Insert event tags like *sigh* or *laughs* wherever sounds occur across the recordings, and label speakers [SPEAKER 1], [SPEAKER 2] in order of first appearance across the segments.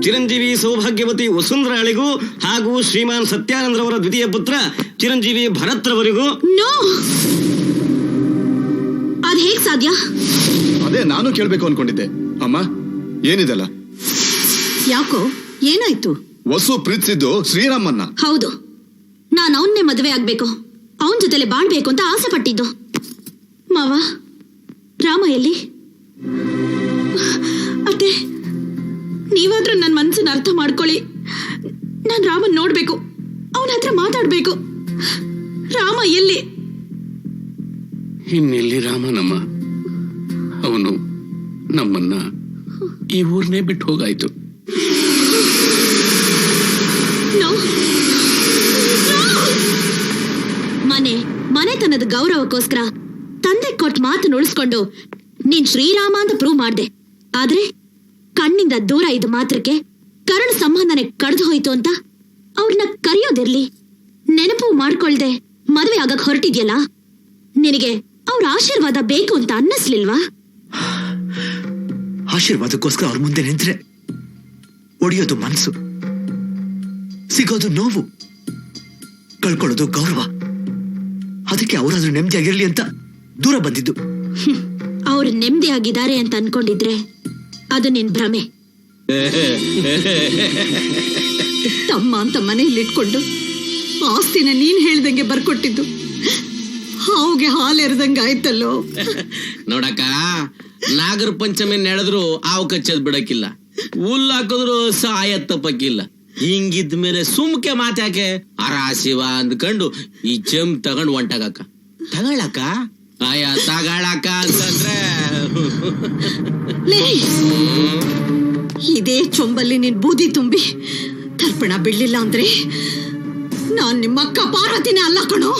[SPEAKER 1] ಚಿರಂಜೀವಿ ಸೌಭಾಗ್ಯವತಿ ವಸುಂಧರಾಳಿಗೂ ಹಾಗೂ ಶ್ರೀಮಾನ್ ಸತ್ಯಾನಂದರವರ ದ್ವಿತೀಯ ಪುತ್ರ ಚಿರಂಜೀವಿ ಭರತ್ರವರಿಗೂ.
[SPEAKER 2] ನೋ! ಅದ್ ಹೇಗ್ ಸಾಧ್ಯ?
[SPEAKER 3] ಅದೇ ನಾನು ಕೇಳಬೇಕು ಅನ್ಕೊಂಡಿದ್ದೆ. ಅಮ್ಮ ಏನಿದೆಲ್ಲ?
[SPEAKER 2] ಯಾಕೋ ಏನಾಯ್ತು?
[SPEAKER 3] ವಸು ಪ್ರೀತಿಸಿದ್ದು ಶ್ರೀರಾಮನ್ನ.
[SPEAKER 2] ಹೌದು. ನಾನು ಅವನ್ನೇ ಮದುವೆ ಆಗ್ಬೇಕು. ಅವನ ಜೊತೆಲೆ ಬಾಳ್ಬೇಕು ಅಂತ ಆಸೆ ಪಟ್ಟಿದ್ದು ಮಾವ ರಾಮ ಎಲ್ಲಿ? ಅತ್ತೆ ನೀವಾದ್ರೂ ನನ್ನ ಮನಸ್ಸನ್ನ ಅರ್ಥ ಮಾಡ್ಕೊಳ್ಳಿ. ನಾನು ರಾಮನ್ ನೋಡ್ಬೇಕು. ಅವನ ಹತ್ರ ಮಾತಾಡ್ಬೇಕು. ರಾಮ ಎಲ್ಲಿ?
[SPEAKER 4] ಇನ್ನೆಲ್ಲಿ ರಾಮನಮ್ಮ? ಅವನು ನಮ್ಮನ್ನ ಈ ಊರ್ನೇ ಬಿಟ್ಟು ಹೋಗಾಯ್ತು.
[SPEAKER 2] ಮನೆ ಮನೆತನದ ಗೌರವಕ್ಕೋಸ್ಕರ ತಂದೆ ಕೊಟ್ಟ ಮಾತನ್ನು ಉಳಿಸ್ಕೊಂಡು ನೀನ್ ಶ್ರೀರಾಮ ಅಂತ ಪ್ರೂವ್ ಮಾಡ್ದೆ. ಆದ್ರೆ ಕಣ್ಣಿಂದ ದೂರ ಇದ್ದ ಮಾತ್ರಕ್ಕೆ ಕರುಣ್ ಸಂಬಂಧನೆ ಕಡ್ದು ಹೋಯ್ತು ಅಂತ ಅವ್ರನ್ನ ಕರೆಯೋದಿರ್ಲಿ. ನೆನಪು ಮಾಡ್ಕೊಳ್ದೆ ಮದುವೆ ಆಗಕ್ ಹೊರಟಿದ್ಯಲ್ಲ? ನಿನಗೆ ಅವ್ರ ಆಶೀರ್ವಾದ ಬೇಕು ಅಂತ ಅನ್ನಿಸ್ಲಿಲ್ವಾ?
[SPEAKER 5] ಆಶೀರ್ವಾದಕ್ಕೋಸ್ಕರ ಅವ್ರ ಮುಂದೆ ನಿಂತ್ರೆ ಒಡೆಯೋದು ಮನಸ್ಸು ಸಿಗೋದು ನೋವು ಕಳ್ಕೊಳ್ಳೋದು ಗೌರವ. ಅದಕ್ಕೆ ಅವರಾದ್ರೂ ನೆಮ್ಮದಿಯಾಗಿರ್ಲಿ ಅಂತ ದೂರ ಬಂದಿದ್ದು.
[SPEAKER 2] ಅವ್ರು ನೆಮ್ಮದಿಯಾಗಿದ್ದಾರೆ ಅಂತ ಅನ್ಕೊಂಡಿದ್ರೆ ಅದು ನಿನ್ ಭ್ರಮೆ. ತಮ್ಮ ಅಂತ ಮನೆಯಲ್ಲಿ ಇಟ್ಕೊಂಡು ಆಸ್ತಿನ ನೀನ್ ಹೇಳ್ದಂಗೆ ಬರ್ಕೊಟ್ಟಿದ್ದು. ಹಾವುಗೆ ಹಾಲೆರ್ದಂಗೆ ಆಯ್ತಲ್ಲೋ.
[SPEAKER 6] ನೋಡಕ್ಕ, ನಾಗರ ಪಂಚಮಿ ನಡೆದ್ರು ಹಾವು ಕಚ್ಚದ್ ಬಿಡಕ್ಕಿಲ್ಲ. ಹುಲ್ ಹಾಕಿದ್ರು ಸಾಯ ತಪ್ಪಕ್ಕಿಲ್ಲ ಹಿಂಗಿದ್ ಮೇಲೆ ಸುಮ್ಕೆ ಮಾತಾಕೆ ಅರಾಶಿವ ಅಂದ್ಕಂಡು ಈ ಜಮ್ ತಗೊಂಡ್ ಹೊಂಟಾಗಕ್ಕ ತಗೊಳಕ್ಕ ಆಯ ತಗಳಕ ಅಂತಂದ್ರೆ.
[SPEAKER 2] ಇದೇ ಚೊಂಬಲ್ಲಿ ನಿನ್ ಬೂದಿ ತುಂಬಿ ತರ್ಪಣ ಬಿಡ್ಲಿಲ್ಲ ಅಂದ್ರೆ ನಾನ್ ನಿಮ್ಮ ಅಕ್ಕ ಪಾರ್ವತಿನೇ ಅಲ್ಲ ಕಣೋ.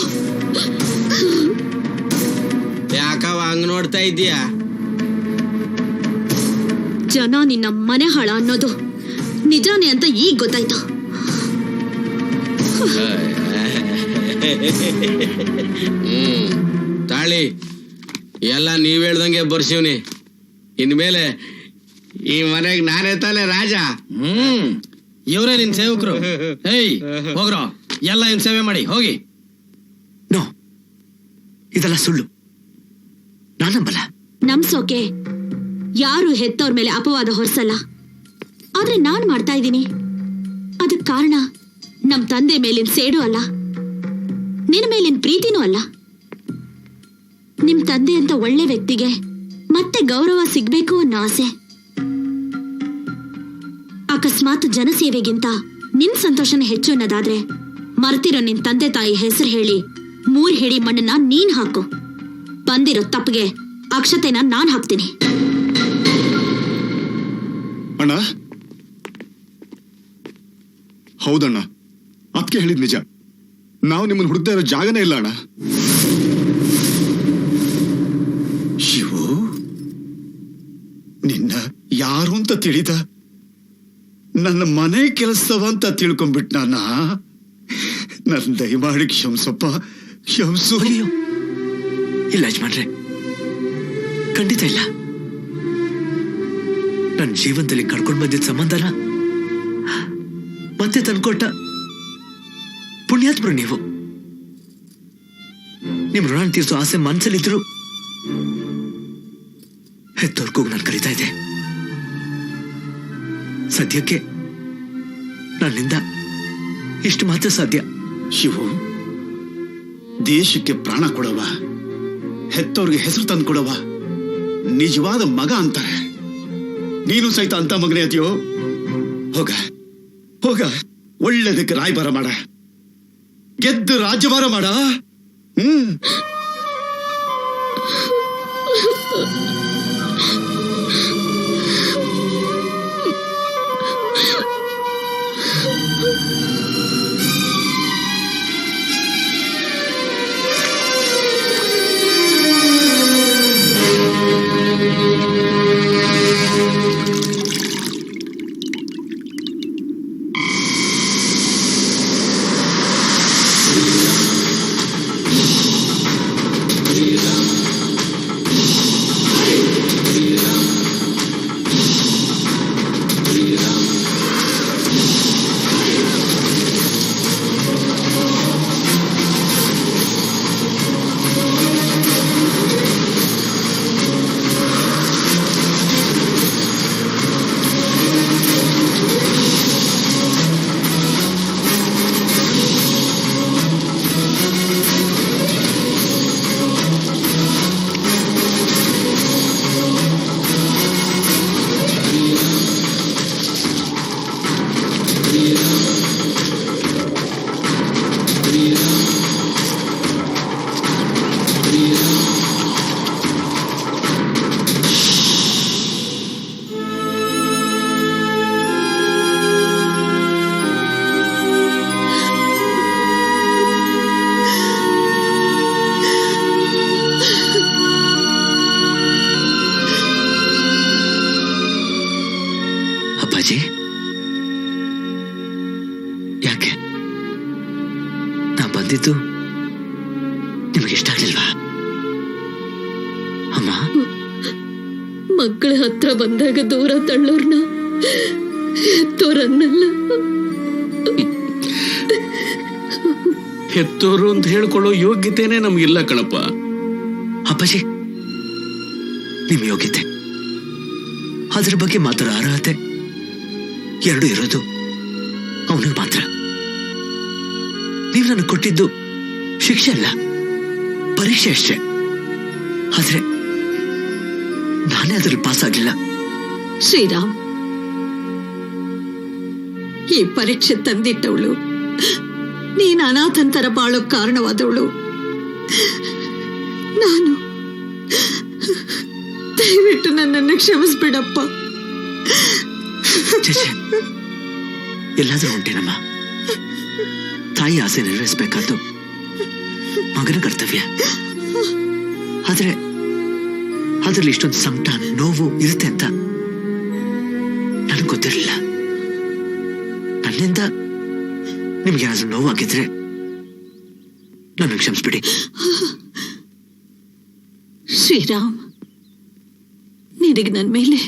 [SPEAKER 6] ಯಾಕವ ಹಂಗ್ ನೋಡ್ತಾ ಇದೀಯ
[SPEAKER 2] ಜನ ನಿನ್ನ ಮನೆ ಹಾಳ ಅನ್ನೋದು ನಿಜಾನೇ ಅಂತ ಈಗ ಗೊತ್ತಾಯ್ತು?
[SPEAKER 6] ಹ್ಮ್. ತಾಳಿ ಎಲ್ಲ ನೀವ್ ಹೇಳ್ದಂಗೆ ಬರ್ಸಿವ್ನಿ. ಇನ್ಮೇಲೆ ಈ ಮನೆಗ್ ನಾನೇ ತಾನೆ ರಾಜ.
[SPEAKER 1] ಹ್ಮ್. ಇವರೇ ನಿನ್ ಸೇವಕರು. ಏಯ್ ಹೋಗ್ರೋ. ಎಲ್ಲ ನಿನ್ ಸೇವೆ ಮಾಡಿ ಹೋಗಿ.
[SPEAKER 5] ನೋ ಇದೆಲ್ಲ ಸುಳ್ಳು. ನಾನಂಬಲ್ಲ
[SPEAKER 2] ನಮ್ಸೋಕೆ ಯಾರು ಹೆತ್ತವ್ರ ಮೇಲೆ ಅಪವಾದ ಹೊರಸಲ್ಲ. ಆದ್ರೆ ನಾನ್ ಮಾಡ್ತಾ ಇದ್ದೀನಿ. ಅದಕ್ ಕಾರಣ ನಮ್ ತಂದೆ ಮೇಲಿನ ಸೇಡು ಅಲ್ಲ. ನಿನ್ ಮೇಲಿನ ಪ್ರೀತಿನೂ ಅಲ್ಲ. ನಿಮ್ ತಂದೆ ಅಂತ ಒಳ್ಳೆ ವ್ಯಕ್ತಿಗೆ ಮತ್ತೆ ಗೌರವ ಸಿಗ್ಬೇಕು ಅನ್ನೋ ಆಸೆ. ಅಕಸ್ಮಾತ್ ಜನಸೇವೆಗಿಂತ ನಿನ್ ಸಂತೋಷನೇ ಹೆಚ್ಚು ಅನ್ನೋದಾದ್ರೆ ಮರ್ತಿರೋ ನಿನ್ ತಂದೆ ತಾಯಿ ಹೆಸರು ಹೇಳಿ ಮೂರ್ ಹಿಡಿ ಮಣ್ಣನ್ನ ನೀನ್ ಹಾಕು. ಬಂದಿರೋ ತಪ್ಪಿಗೆ ಅಕ್ಷತೆನ ನಾನ್ ಹಾಕ್ತೀನಿ.
[SPEAKER 3] ಅಣ್ಣ? ಹೌದಣ್ಣ. ಅದಕ್ಕೆ ಹೇಳಿದ್ ನಿಜ. ನಾವು ನಿಮ್ಮನ್ನ ಹುಡುಕ್ತಾ ಇರೋ ಜಾಗನೇ ಇಲ್ಲ ಅಣ್ಣ ಶಿವು ನಿನ್ನ ಯಾರು ಅಂತ ತಿಳಿದ? ನನ್ನ ಮನೆ ಕೆಲಸವ ಅಂತ ತಿಳ್ಕೊಂಡ್ಬಿಟ್ ನಾನ? ನನ್ನ ದಯಮಾಡಿ ಕ್ಷಮಿಸಪ್ಪ, ಕ್ಷಮಿಸು.
[SPEAKER 5] ಇಲ್ಲ ಯಜಮಾನ್ರೆ, ಖಂಡಿತ ಇಲ್ಲ. ನನ್ನ ಜೀವನದಲ್ಲಿ ಕಳ್ಕೊಂಡು ಬಂದಿದ್ದ ಸಂಬಂಧನ ಮತ್ತೆ ತಂದ್ಕೊಟ್ಟ ಪುಣ್ಯಾತ್ಮರು ನೀವು. ನಿಮ್ ಋಣ ತೀರ್ಸೋ ಆಸೆ ಮನ್ಸಲ್ಲಿದ್ರು ಹೆತ್ತೋರ್ಗೂ ನಾನು ಕರಿತಾ ಇದ್ದೆ. ಸದ್ಯಕ್ಕೆ? ನನ್ನಿಂದ ಇಷ್ಟು ಮಾತ್ರ ಸಾಧ್ಯ.
[SPEAKER 3] ಶಿವು, ದೇಶಕ್ಕೆ ಪ್ರಾಣ ಕೊಡವ ಹೆತ್ತವ್ರಿಗೆ ಹೆಸರು ತಂದು ಕೊಡವ ನಿಜವಾದ ಮಗ ಅಂತಾರೆ. ನೀನು ಸಹಿತ ಅಂತ ಮಗನೇ ಅದಿಯೋ? ಹೋಗ. ಹೋಗ. ಒಳ್ಳೇದಕ್ಕೆ ರಾಯಭಾರ ಮಾಡ. ಗೆದ್ದು ರಾಜ್ಯಭಾರ ಮಾಡ. ಹ್ಮ್.
[SPEAKER 2] ಮಕ್ಕಳ ಹತ್ರ ಬಂದಾಗ ದೂರ ತಳ್ಳೋರ್ನ ತೋರನ್ನಲ್ಲ.
[SPEAKER 4] ಹೆತ್ತೋರು ಅಂತ ಹೇಳ್ಕೊಳ್ಳೋ ಯೋಗ್ಯತೆನೇ ನಮ್ಗಿಲ್ಲ ಕಣಪ್ಪ.
[SPEAKER 5] ಅಪ್ಪಾಜಿ ನಿಮ್ ಯೋಗ್ಯತೆ. ಅದ್ರ ಬಗ್ಗೆ ಮಾತ್ರ ಅರ್ಹತೆ. ಎರಡು ಇರೋದು ಅವನಿಗೆ ಮಾತ್ರ. ನೀವು ನನಗೆ ಕೊಟ್ಟಿದ್ದು ಶಿಕ್ಷೆ ಅಲ್ಲ ಪರೀಕ್ಷೆ ಅಷ್ಟೇ. ಆದ್ರೆ ನಾನೇ ಅದ್ರಲ್ಲಿ ಪಾಸ್ ಆಗ್ಲಿಲ್ಲ.
[SPEAKER 7] ಶ್ರೀರಾಮ್ ಈ ಪರೀಕ್ಷೆ ತಂದಿಟ್ಟವಳು ನೀನ್ ಅನಾಥಂತರ ಬಾಳೋ ಕಾರಣವಾದವಳು. ನಾನು ದಯವಿಟ್ಟು ನನ್ನನ್ನು ಕ್ಷಮಿಸ್ಬಿಡಪ್ಪ.
[SPEAKER 5] ಎಲ್ಲಾದ್ರೂ ಉಂಟೇನಮ್ಮ. ತಾಯಿ ಆಸೆ ನೆರವೇರಿಸಬೇಕಾದ್ದು ಮಗನ ಕರ್ತವ್ಯ. ಆದ್ರೆ ಅದ್ರಲ್ಲಿ ಇಷ್ಟೊಂದು ಸಂಕಟ ನೋವು ಇರುತ್ತೆ ಅಂತ ನನಗೆ ಗೊತ್ತಿರಲಿಲ್ಲ. ನನ್ನಿಂದ ನಿಮ್ಗೆ ಏನಾದ್ರೂ ನೋವಾಗಿದ್ರೆ ನನ್ನ ಕ್ಷಮಿಸ್ಬಿಡಿ.
[SPEAKER 7] ಶ್ರೀರಾಮ್ ನಿನಗೆ ನನ್ ಮೇಲೆ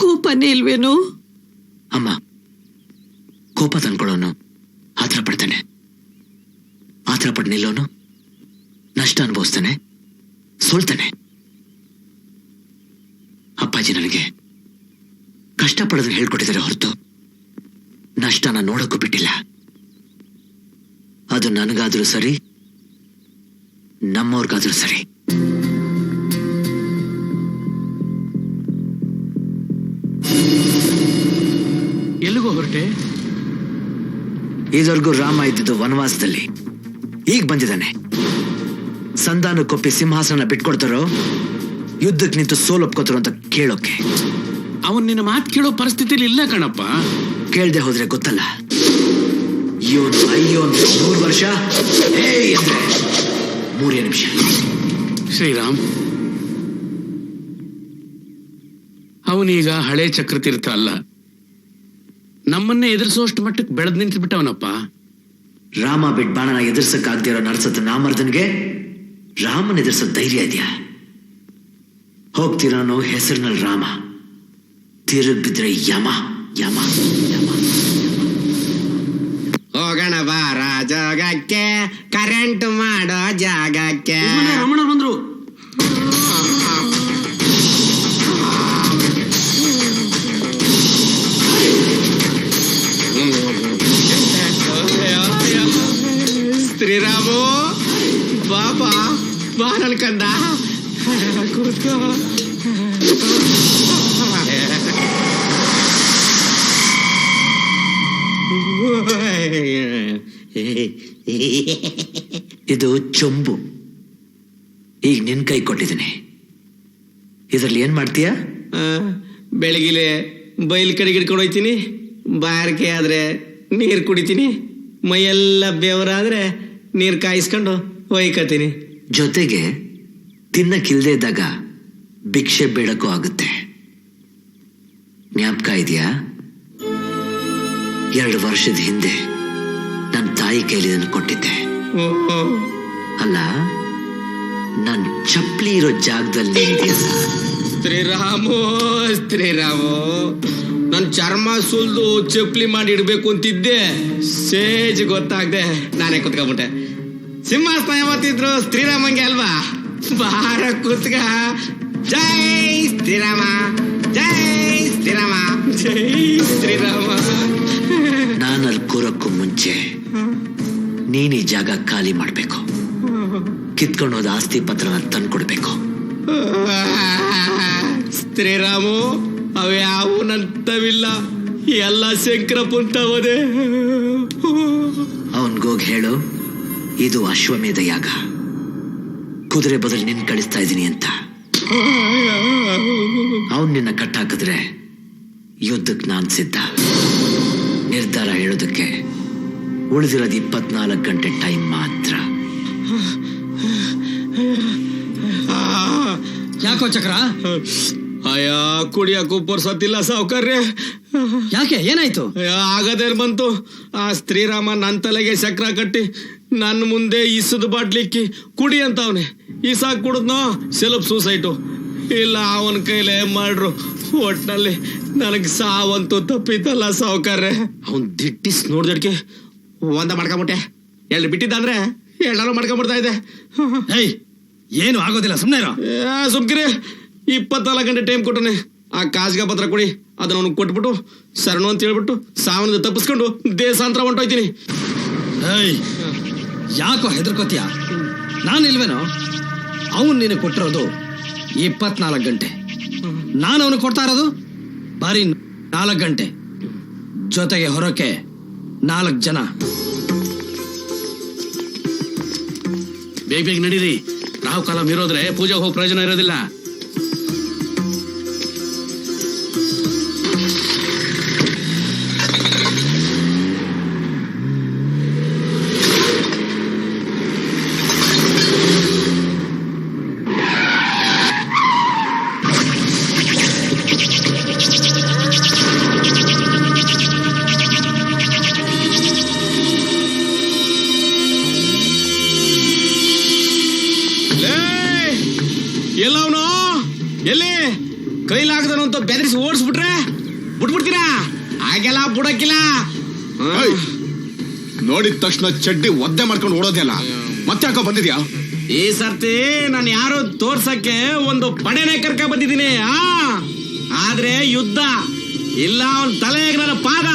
[SPEAKER 7] ಕೋಪನೇ ಇಲ್ವೇನೋ?
[SPEAKER 5] ಅಮ್ಮ ಕೋಪ ತಂದ್ಕೊಳ್ಳೋನು ಆತರ ಪಡ್ತಾನೆ ಆತರ ಪಡ್ ನಿಲ್ಲೋನು ನಷ್ಟ ಅನುಭವಿಸ್ತಾನೆ ಸೋಲ್ತಾನೆ. ಅಪ್ಪಾಜಿ ನನಗೆ ಕಷ್ಟಪಡೋದನ್ನ ಹೇಳ್ಕೊಟ್ಟಿದ್ದಾರೆ ಹೊರತು ನಷ್ಟನ ನೋಡೋಕ್ಕೂ ಬಿಟ್ಟಿಲ್ಲ. ಅದು ನನಗಾದ್ರೂ ಸರಿ ನಮ್ಮವ್ರಿಗಾದ್ರೂ ಸರಿ.
[SPEAKER 4] ಎಲ್ಲಿಗೋ ಹೊರಟೆ?
[SPEAKER 5] ಇದುವರೆಗೂ ರಾಮ ಇದ್ದಿದ್ದು ವನವಾಸದಲ್ಲಿ. ಈಗ ಬಂದಿದ್ದಾನೆ. ಸಂಧಾನಕ್ಕೊಪ್ಪಿ ಸಿಂಹಾಸನ ಬಿಟ್ಕೊಡ್ತಾರೋ? ಯುದ್ಧಕ್ಕೆ ನಿಂತು ಸೋಲೊಪ್ಕೋತಾರೋ ಅಂತ ಕೇಳೋಕೆ.
[SPEAKER 4] ಅವನ್ ನಿನ್ನ ಮಾತು ಕೇಳೋ ಪರಿಸ್ಥಿತಿಲಿ ಇಲ್ಲ ಕಣಪ್ಪ.
[SPEAKER 5] ಕೇಳ್ದೆ ಹೋದ್ರೆ ಗೊತ್ತಲ್ಲ. ಇವನು ಅಯ್ಯೋ ಅಂದ್ರೆ ಮೂರು ವರ್ಷ ಮೂರೇ ನಿಮಿಷ.
[SPEAKER 4] ಶ್ರೀರಾಮ್ ಅವನೀಗ ಹಳೆ ಚಕ್ರತೀರ್ಥ ಅಲ್ಲ. ನಮ್ಮನ್ನೇ ಎದುರಿಸೋಷ್ಟು ಮಟ್ಟಕ್ಕೆ ಬೆಳೆದ್ ನಿಂತು ಬಿಟ್ಟವನಪ್ಪ
[SPEAKER 5] ರಾಮ ಬಿಟ್ ಬಾಣನ ಎದುರ್ಸಕ್ಕಾಗ್ದಿರೋ ನರಸತ್ ನರ್ಸತ್ ನಾಮರ್ದನ್ಗೆ ರಾಮನ್ ಎದುರಿಸೋ ಧೈರ್ಯ ಇದೆಯಾ? ಹೋಗ್ತಿರೋನು ಹೆಸರಿನಲ್ಲಿ ರಾಮ. ತಿರುಗ್ ಬಿದ್ರೆ ಯಮ ಯಮ ಯಮ.
[SPEAKER 6] ಹೋಗೋಣ ಬಾರ ಜಾಗಕ್ಕೆ ಕರೆಂಟ್ ಮಾಡೋ ಜಾಗಕ್ಕೆ.
[SPEAKER 1] ರಮಣ ಬಂದ್ರು
[SPEAKER 6] ಶ್ರೀರಾಮು ಬಾಬಾ ಬಾ ನನ್ ಕಂದ ಕೂತ್ಕೋ *laughs*
[SPEAKER 5] ಇದು ಚೊಂಬು. ಈಗ ನಿನ್ ಕೈ ಕೊಟ್ಟಿದ್ದೀನಿ. ಇದರಲ್ಲಿ ಏನ್ ಮಾಡ್ತೀಯಾ?
[SPEAKER 6] ಬೆಳಗಿಲೆ ಬೈಲ್ ಕಡೆಗೆ ಹಿಡ್ಕೊಂಡು ಹೋಯ್ತೀನಿ. ಬಾರಿಕೆ ಆದ್ರೆ ನೀರು ಕುಡಿತೀನಿ. ಮೈಯೆಲ್ಲ ಬೆವರಾದ್ರೆ ನೀರು ಕಾಯಿಸ್ಕೊಂಡು ಒಯ್ಕತೀನಿ
[SPEAKER 5] ಜೊತೆಗೆ ತಿನ್ನಕ್ಕಿಲ್ದೇ ಇದ್ದಾಗ ಭಿಕ್ಷೆ ಬೇಡಕ್ಕೂ ಆಗುತ್ತೆ. ಜ್ಞಾಪಕ ಇದೆಯಾ? ಎರಡು ವರ್ಷದ ಹಿಂದೆ ನನ್ನ ತಾಯಿ ಕೈಲಿ ಇದನ್ನು ಕೊಟ್ಟಿದ್ದೆ. ಅಲ್ಲ ನನ್ನ ಚಪ್ಪಲಿ ಇರೋ ಜಾಗದಲ್ಲಿ
[SPEAKER 6] ಶ್ರೀರಾಮೋ ಶ್ರೀರಾಮೋ ನನ್ನ ಚರ್ಮ ಸುಲ್ದು ಚಪ್ಪಲಿ ಮಾಡಿ ಇಡಬೇಕು ಅಂತಿದ್ದೆ. ಸೇಜ್ ಗೊತ್ತಾಗ್ದೆ, ನಾನೇ ಕುತ್ಕೊಂಡ್ಬಿಟ್ಟೆ. ಸಿಂಹಾಸನ ಯಾವತ್ತಿದ್ರು ಶ್ರೀರಾಮಂಗೆ ಅಲ್ವಾ? ಕುತ್ಕ ಜೈ ಶ್ರೀರಾಮ ಜೈ ಶ್ರೀರಾಮ ಜೈ ಶ್ರೀರಾಮ.
[SPEAKER 5] ನಾನು ಅಲ್ಲಿ ಕೂರಕ್ಕೂ ಮುಂಚೆ ನೀನ್ ಈ ಜಾಗ ಖಾಲಿ ಮಾಡ್ಬೇಕು. ಕಿತ್ಕೊಂಡು ಹೋದ ಆಸ್ತಿ ಪತ್ರನ ತಂದ್ಕೊಡ್ಬೇಕು.
[SPEAKER 6] ಶ್ರೀರಾಮು ಅವ್ಯಾವು ನಂತವಿಲ್ಲ ಎಲ್ಲ ಶಂಕರ ಪುಂತವದೆ
[SPEAKER 5] ಅವನ್ಗೋಗಿ ಹೇಳು ಇದು ಅಶ್ವಮೇಧ ಯಾಗ. ಕುದುರೆ ಬದಲು ನಿನ್ ಕಳಿಸ್ತಾ ಇದ್ದೀನಿ ಅಂತ. ಅವನ್ ನಿನ್ನ ಕಟ್ಟಾಕಿದ್ರೆ ಯುದ್ಧಕ್ಕೆ ನಾನು ಸಿದ್ಧ. ನಿರ್ಧಾರ ಹೇಳೋದಕ್ಕೆ ಉಳಿದಿರೋದು ಇಪ್ಪತ್ನಾಲ್ಕು ಗಂಟೆ ಟೈಮ್ ಮಾತ್ರ.
[SPEAKER 1] ಯಾಕೋ ಚಕ್ರ?
[SPEAKER 6] ಅಯ್ಯ ಕುಡಿಯಕ್ಕೂ ಪುರ್ಸತ್ತಿಲ್ಲ ಸಾವುಕಾರ್ರೆ.
[SPEAKER 8] ಯಾಕೆ? ಏನಾಯ್ತು?
[SPEAKER 6] ಆಗದೇ ಆಗದೇನ್ ಬಂತು. ಆ ಸ್ತ್ರೀರಾಮ ನನ್ನ ತಲೆಗೆ ಚಕ್ರ ಕಟ್ಟಿ ನನ್ನ ಮುಂದೆ ಇಸದ ಬಾಟ್ಲಿಕ್ಕಿ ಕುಡಿ ಅಂತವನೆ. ಸಾಕು ಕುಡಿದ್ನೋ? ಸೆಲ್ಫ್ ಸೂಸೈಟು ಇಲ್ಲ ಅವನ ಕೈಲೇ ಮಾಡ್ರು ಒಟ್ನಲ್ಲಿ ನನಗೆ ಸಾವಂತೂ ತಪ್ಪಿತಲ್ಲ ಸಾವುಕಾರ್ರೆ. ಅವ್ನ್ ದಿಟ್ಟಿಸ್ ನೋಡ್ದಡ್ಕೆ ಒಂದ ಮಾಡ್ಕೊಂಬಿಟ್ಟೆ. ಎಳ್ಳು ಬಿಟ್ಟಿದ್ದಂದ್ರೆ ಎಲ್ಲಾರು ಮಾಡ್ಕೊಂಬಿಡ್ತಾ ಇದೆ.
[SPEAKER 8] ಏಯ್ ಏನು ಆಗೋದಿಲ್ಲ ಸುಮ್ಮನೆ ಇರೋ.
[SPEAKER 6] ಸುಮ್ಕಿರಿ ಇಪ್ಪತ್ನಾಲ್ಕು ಗಂಟೆ ಟೈಮ್ ಕೊಟ್ಟನೆ. ಆ ಕಾಸ್ಗ ಪತ್ರ ಕೊಡಿ ಅದನ್ನ ಅವ್ನಿಗೆ ಕೊಟ್ಬಿಟ್ಟು ಸರಣು ಅಂತ ಹೇಳ್ಬಿಟ್ಟು ಸಾವನದ ತಪ್ಪಿಸ್ಕೊಂಡು ದೇಶಾಂತರ ಹೊಂಟೋಯ್ತೀನಿ.
[SPEAKER 8] ಏಯ್ ಯಾಕೋ ಹೆದರ್ಕೋತೀಯ? ನಾನು ಇಲ್ವೇನೋ ಅವನು ನಿನಗೆ ಕೊಟ್ಟಿರೋದು ಇಪ್ಪತ್ನಾಲ್ಕು ಗಂಟೆ. ನಾನು ಅವನು ಕೊಡ್ತಾ ಇರೋದು ಬರೀ ನಾಲ್ಕು ಗಂಟೆ. ಜೊತೆಗೆ ಹೊರಕ್ಕೆ ನಾಲ್ಕು ಜನ.
[SPEAKER 4] ಬೇಗ ಬೇಗ ನಡೀರಿ. ರಾಹುಕಾಲ ಮೀರೋದ್ರೆ ಪೂಜೆಗೆ ಹೋಗಿ ಪ್ರಯೋಜನ ಇರೋದಿಲ್ಲ.
[SPEAKER 6] ಕೈಲಾಗದನು ಅಂತ ಬೆದರಿಸಿ ಓಡಿಸ್ಬಿಟ್ರೆ ಬಿಟ್ಬಿಡ್ತೀರಾ? ಹಾಗೆಲ್ಲ ಬಿಡಕ್ಕಿಲ್ಲ.
[SPEAKER 3] ನೋಡಿದ ತಕ್ಷಣ ಚಡ್ಡಿ ಒದ್ದೆ ಮಾಡ್ಕೊಂಡು ಓಡೋದಿಲ್ಲ ಮತ್ತೆ ಯಾಕೋ ಬಂದಿದ್ಯಾ?
[SPEAKER 6] ಈ ಸರ್ತಿ ನಾನು ಯಾರು ತೋರ್ಸಕ್ಕೆ ಒಂದು ಪಡೆನೆ ಕರ್ಕ ಬಂದಿದ್ದೀನಿ ಆ? ಆದ್ರೆ ಯುದ್ಧ ಇಲ್ಲ ಅವನ್ ತಲೆಗೆ ನನ್ನ ಪಾದ.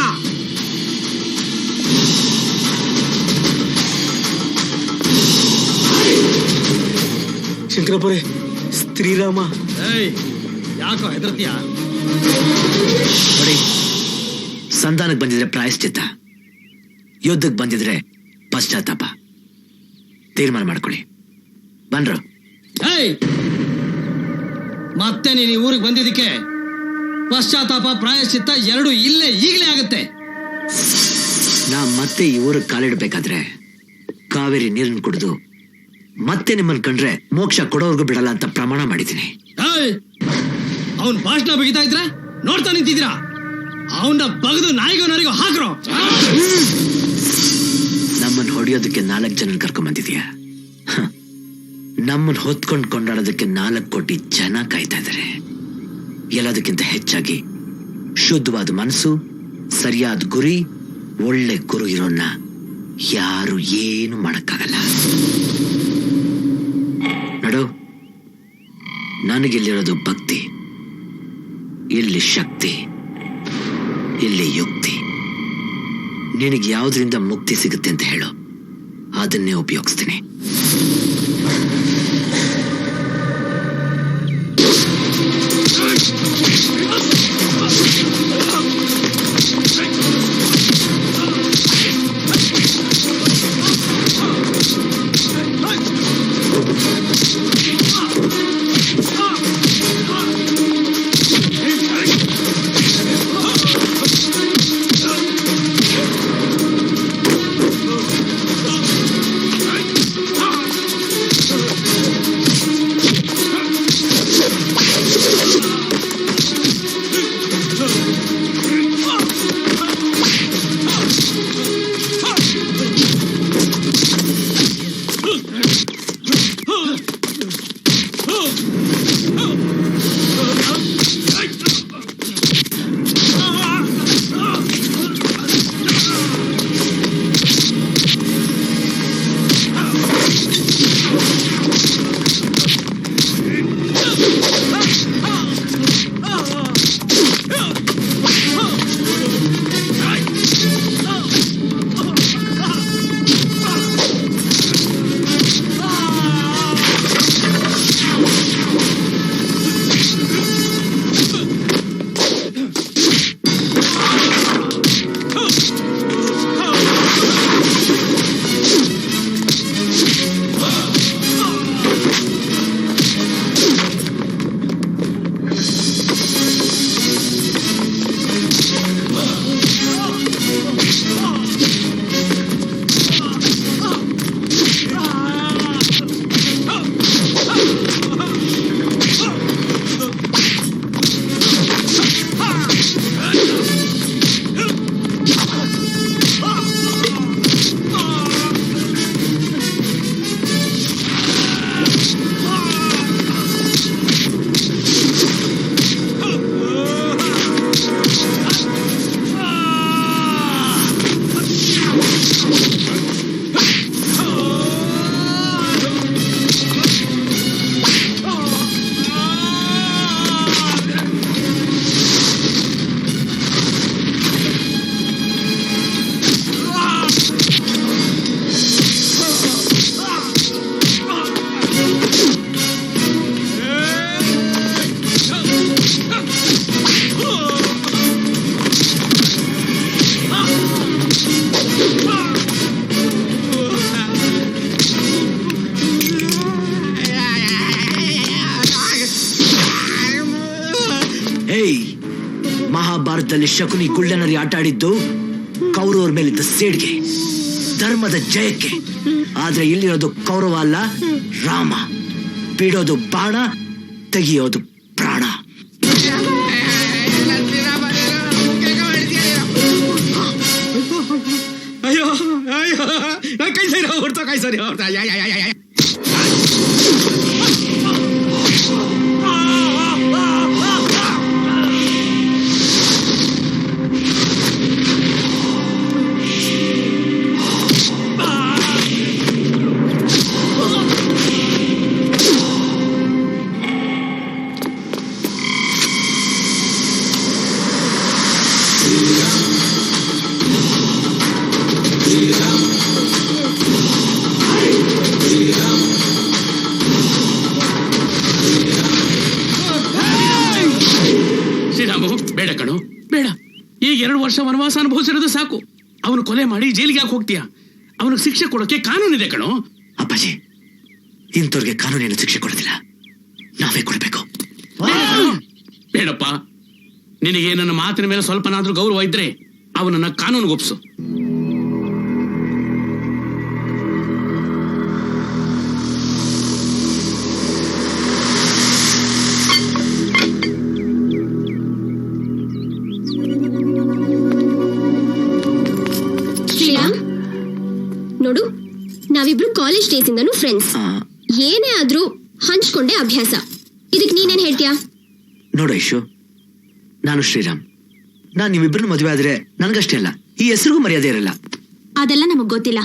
[SPEAKER 6] ಶಂಕರಪುರಿ ಸ್ತ್ರೀರಾಮ
[SPEAKER 8] ಏಯ್ ಯಾಕೋ ಹೆದರ್ತೀಯ?
[SPEAKER 5] ನೋಡಿ ಸಂಧಾನಕ್ಕೆ ಬಂದಿದ್ರೆ ಪ್ರಾಯಶ್ಚಿತ್ತ. ಯುದ್ಧಕ್ಕೆ ಬಂದಿದ್ರೆ ಪಶ್ಚಾತ್ತಾಪ. ತೀರ್ಮಾನ ಮಾಡ್ಕೊಳ್ಳಿ. ಬನ್ರು.
[SPEAKER 8] ಮತ್ತೆ ನೀನು ಈ ಊರಿಗೆ ಬಂದಿದ್ದಕ್ಕೆ ಪಶ್ಚಾತ್ತಾಪ ಪ್ರಾಯಶ್ಚಿತ್ತ ಎರಡು ಇಲ್ಲೇ ಈಗಲೇ ಆಗುತ್ತೆ.
[SPEAKER 5] ನಾ ಮತ್ತೆ ಈ ಊರಿಗೆ ಕಾಲಿಡಬೇಕಾದ್ರೆ ಕಾವೇರಿ ನೀರನ್ನು ಕುಡಿದು ಮತ್ತೆ ನಿಮ್ಮನ್ನು ಕಂಡ್ರೆ ಮೋಕ್ಷ ಕೊಡೋರ್ಗೂ ಬಿಡಲ್ಲ ಅಂತ ಪ್ರಮಾಣ ಮಾಡಿದ್ದೀನಿ.
[SPEAKER 8] ಅವನ್ ಭಾಷಣ ಬಗಿತಾ ಇದ್ರೆ ನೋಡ್ತಾ ನಿಂತಿದ್ದೀರಾ? ಅವನ್ನ ಬಗದು ನಾಯಿಗೋ ನರಿಗೋ ಹಾಕ್ರೋ.
[SPEAKER 5] ನಮ್ಮನ್ನ ಹೊಡಿಯೋದಕ್ಕೆ ನಾಲ್ಕು ಜನ ಕರ್ಕೊಂಡ್ ಬಂದಿದ್ಯಾ ಹ. ನಮ್ಮನ್ನ ಹೊತ್ಕೊಂಡು ಕೊಂಡಾಡೋದಕ್ಕೆ ನಾಲ್ಕು ಕೋಟಿ ಜನ ಕಾಯ್ತಾ ಇದ್ದಾರೆ ಎಲ್ಲದಕ್ಕಿಂತ ಹೆಚ್ಚಾಗಿ ಶುದ್ಧವಾದ ಮನಸ್ಸು, ಸರಿಯಾದ ಗುರಿ, ಒಳ್ಳೆ ಗುರು ಇರೋನ್ನ ಯಾರು ಏನು ಮಾಡಕ್ಕಾಗಲ್ಲ. ನಡು, ನನಗಿಲ್ಲಿರೋದು ಭಕ್ತಿ. ಇಲ್ಲಿ ಶಕ್ತಿ ಇಲ್ಲಿ ಯುಕ್ತಿ. ನಿನಗೆ ಯಾವುದರಿಂದ ಮುಕ್ತಿ ಸಿಗುತ್ತೆ ಅಂತ ಹೇಳು. ಅದನ್ನೇ ಉಪಯೋಗಿಸ್ತೀನಿ. Thank you. ಮಹಾಭಾರತದಲ್ಲಿ ಶಕುನಿ ಗುಳ್ಳನರಿ ಆಟ ಆಡಿದ್ದು ಕೌರವರ ಮೇಲಿದ್ದ ಸೇಡ್ಗೆ, ಧರ್ಮದ ಜಯಕ್ಕೆ. ಆದ್ರೆ ಇಲ್ಲಿರೋದು ಕೌರವ ಅಲ್ಲ, ರಾಮ. ಬಿಡೋದು ಬಾಣ, ತೆಗೆಯೋದು ಪ್ರಾಣ.
[SPEAKER 6] ಅಯ್ಯೋ ಅಯ್ಯೋ ಕೈ ಸರಿ ಹೊಡ್ತಾ ಕೈ ಸರಿ ಹೊಡ್ತಾ
[SPEAKER 4] ವನವಾಸ ಅನುಭವಿಸಿರೋದು ಸಾಕು. ಅವನು ಕೊಲೆ ಮಾಡಿ ಜೈಲಿಗೆ ಯಾಕೆ ಹೋಗ್ತೀಯಾ? ಅವನಿಗೆ ಶಿಕ್ಷೆ ಕೊಡೋಕೆ ಕಾನೂನಿದೆ ಕಣೋ.
[SPEAKER 5] ಅಪ್ಪಾಜಿ ಇಂಥವ್ರಿಗೆ ಕಾನೂನೇನು ಶಿಕ್ಷೆ ಕೊಡೋದಿಲ್ಲ. ನಾವೇ ಕೊಡಬೇಕು.
[SPEAKER 4] ಬೇಡಪ್ಪ. ನಿನಗೆ ನನ್ನ ಮಾತಿನ ಮೇಲೆ ಸ್ವಲ್ಪನಾದ್ರೂ ಗೌರವ ಇದ್ರೆ ಅವನನ್ನ ಕಾನೂನಿಗೆ
[SPEAKER 9] ಕಾಲೇಜ್ ಡೇಸ್ ಇಂದನು ಫ್ರೆಂಡ್ಸ್ ಏನೇ ಆದ್ರೂ ಹಂಚ್ಕೊಂಡೆ ಅಭ್ಯಾಸ. ಇದಕ್ ನೀನೇನ್ ಹೇಳ್ತೀಯಾ?
[SPEAKER 5] ನೋಡ ಐಶು ನಾನು ಶ್ರೀರಾಮ್. ನಾನು ನೀವಿಬ್ಬರನ್ನು ಮದುವೆ ಆದ್ರೆ ನನ್ಗಷ್ಟೇ ಅಲ್ಲ ಈ ಹೆಸರಿಗೂ ಮರ್ಯಾದೆ ಇರಲ್ಲ.
[SPEAKER 9] ಅದೆಲ್ಲ ನಮಗ್ ಗೊತ್ತಿಲ್ಲ.